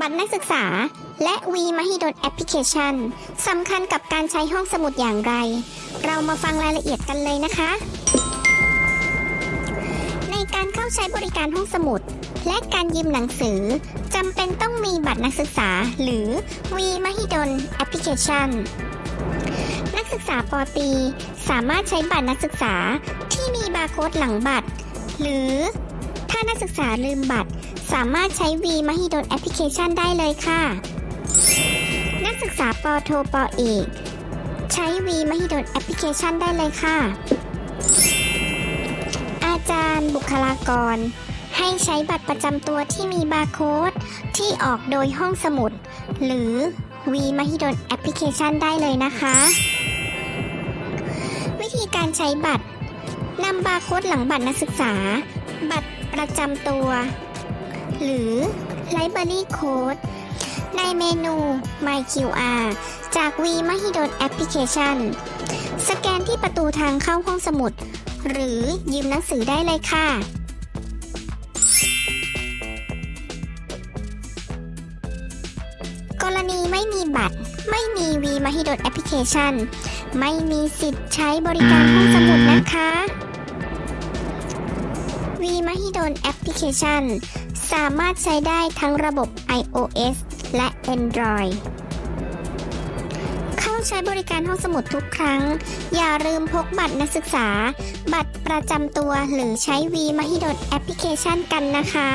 บัตรนักศึกษา และวีมหิดลแอปพลิเคชันสำคัญกับการใช้ห้องสมุดอย่างไร เรามาฟังรายละเอียดกันเลยนะคะ ในการเข้าใช้บริการห้องสมุด และการยืมหนังสือจำเป็นต้องมีบัตรนักศึกษา หรือวีมหิดลแอปพลิเคชันนักศึกษาปอตีสามารถใช้บัตรนักศึกษาที่มีบาร์โค้ดหลังบัตร หรือ นักศึกษาลืมบัตร สามารถใช้วีมหิดลแอปพลิเคชันได้เลยค่ะ นักศึกษาปอโทปอเอกใช้วีมหิดลแอปพลิเคชันได้เลยค่ะ อาจารย์บุคลากร ให้ใช้บัตรประจำตัวที่มีบาร์โค้ดที่ออกโดยห้องสมุด หรือวีมหิดลแอปพลิเคชันได้เลยนะคะ วิธีการใช้บัตรนำบาร์โค้ดหลังบัตรนักศึกษา บัตร ประจำตัว หรือ Library Code ในเมนู My QR จาก V มหิดลแอปพลิเคชัน สแกนที่ประตูทางเข้าห้องสมุด หรือยืมหนังสือได้เลยค่ะกรณีไม่มีบัตร ไม่มี V มหิดลแอปพลิเคชัน ไม่มีสิทธิ์ใช้บริการห้องสมุดนะคะ วีมหิดลแอปพลิเคชัน สามารถใช้ได้ทั้งระบบ iOS และ Android เข้าใช้บริการห้องสมุดทุกครั้ง อย่าลืมพกบัตรนักศึกษา บัตรประจำตัวหรือใช้วีมหิดลแอปพลิเคชันกันนะคะ